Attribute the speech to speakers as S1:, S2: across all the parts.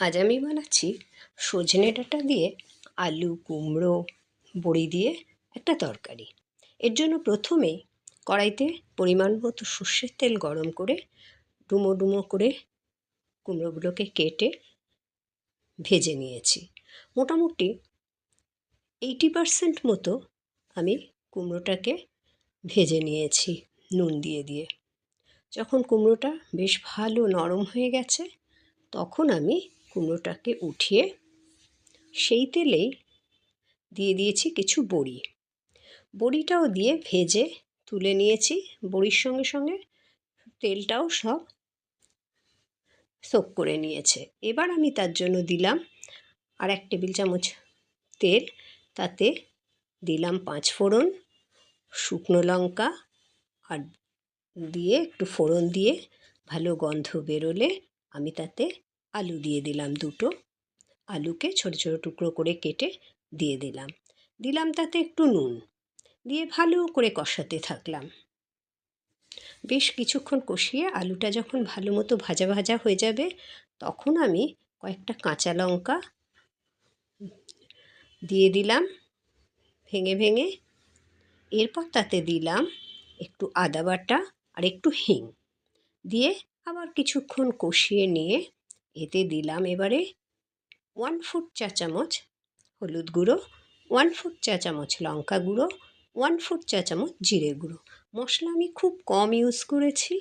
S1: আজ আমি বানাচ্ছি সজনে ডাঁটা দিয়ে আলু, কুমড়ো, বড়ি দিয়ে একটা তরকারি। এর জন্য প্রথমে কড়াইতে পরিমাণ মতো সর্ষের তেল গরম করে ডুমো ডুমো করে কুমড়োগুলোকে কেটে ভেজে নিয়েছি। মোটামুটি এইটি পারসেন্ট মতো আমি কুমড়োটাকে ভেজে নিয়েছি, নুন দিয়ে দিয়ে। যখন কুমড়োটা বেশ ভালো নরম হয়ে গেছে, তখন আমি কুমড়োটাকে উঠিয়ে সেই তেলেই দিয়ে দিয়েছি কিছু বড়ি। বড়িটাও দিয়ে ভেজে তুলে নিয়েছি। বড়ির সঙ্গে সঙ্গে তেলটাও সব সোক করে নিয়েছে। এবার আমি তার জন্য দিলাম আর এক টেবিল চামচ তেল। তাতে দিলাম পাঁচ ফোড়ন, শুকনো লঙ্কা আর দিয়ে একটু ফোড়ন দিয়ে ভালো গন্ধ বেরোলে আমি তাতে আলু দিয়ে দিলাম দুটো। আলুকে ছোটো ছোটো টুকরো করে কেটে দিয়ে দিলাম। দিলাম তাতে একটু নুন দিয়ে ভালো করে কষাতে থাকলাম। বেশ কিছুক্ষণ কষিয়ে আলুটা যখন ভালো মতো ভাজা ভাজা হয়ে যাবে, তখন আমি কয়েকটা কাঁচা লঙ্কা দিয়ে দিলাম ভেঙে ভেঙে। এরপর তাতে দিলাম একটু আদা বাটা আর একটু হিং। দিয়ে আবার কিছুক্ষণ কষিয়ে নিয়ে এতে দিলাম এবারে ওয়ান ফুট চা চামচ হলুদ গুঁড়ো ওয়ান ফুট চা চামচ লঙ্কা গুঁড়ো ওয়ান ফুট চা চামচ জিরে গুঁড়ো। মশলা আমি খুব কম ইউজ করেছি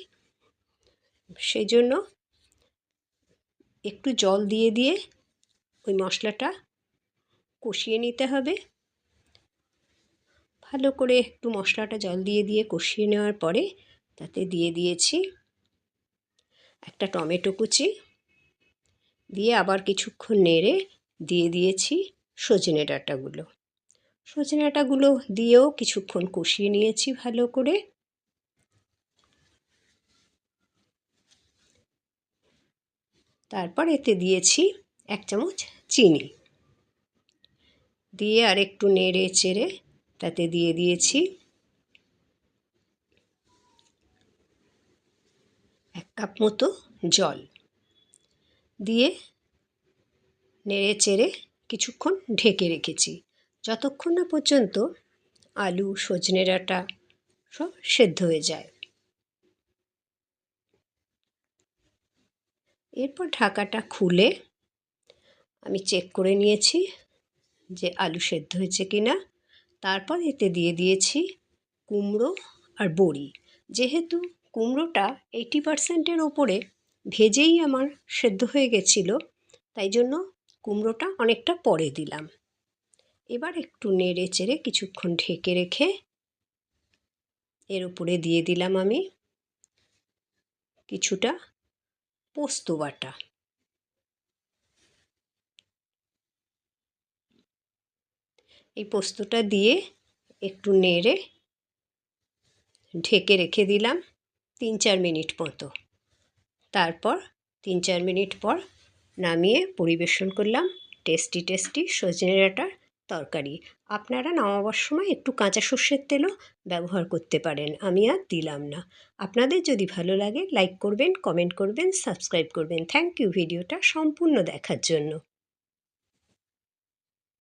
S1: সেই জন্য একটু জল দিয়ে দিয়ে ওই মশলাটা কষিয়ে নিতে হবে। ভালো করে একটু মশলাটা জল দিয়ে দিয়ে কষিয়ে নেওয়ার পরে তাতে দিয়ে দিয়েছি একটা টমেটো কুচি। দিয়ে আবার কিছুক্ষণ নেড়ে দিয়ে দিয়েছি সজনে ডাঁটাগুলো। সজনে ডাঁটাগুলো দিয়েও কিছুক্ষণ কষিয়ে নিয়েছি ভালো করে। তারপর এতে দিয়েছি এক চামচ চিনি। দিয়ে আর একটু নেড়ে চেড়ে তাতে দিয়ে দিয়েছি এক কাপ মতো জল। দিয়ে নেড়ে চেড়ে কিছুক্ষণ ঢেকে রেখেছি। যতক্ষণ না পর্যন্ত আলু, সজনে ডাঁটা সব সেদ্ধ হয়ে যায়। এরপর ঢাকাটা খুলে আমি চেক করে নিয়েছি যে আলু সেদ্ধ হয়েছে কি না তারপর এতে দিয়ে দিয়েছি কুমড়ো আর বড়ি। যেহেতু কুমড়োটা এইটি পারসেন্টের ওপরে ভেজেই আমার সেদ্ধ হয়ে গেছিল, তাই জন্য কুমড়োটা অনেকটা পরে দিলাম। এবার একটু নেড়ে চেড়ে কিছুক্ষণ ঢেকে রেখে এর উপরে দিয়ে দিলাম আমি কিছুটা পোস্ত বাটা। এই পোস্তটা দিয়ে একটু নেড়ে ঢেকে রেখে দিলাম তিন চার মিনিট মতো। তারপর তিন চার মিনিট পর নামিয়ে পরিবেশন করলাম টেস্টি টেস্টি সজনে ডাঁটার তরকারি। আপনারা নামাবার সময় একটু কাঁচা সর্ষের তেলও ব্যবহার করতে পারেন, আমি আর দিলাম না। আপনাদের যদি ভালো লাগে লাইক করবেন কমেন্ট করবেন সাবস্ক্রাইব করবেন। থ্যাংক ইউ ভিডিওটা সম্পূর্ণ দেখার জন্য।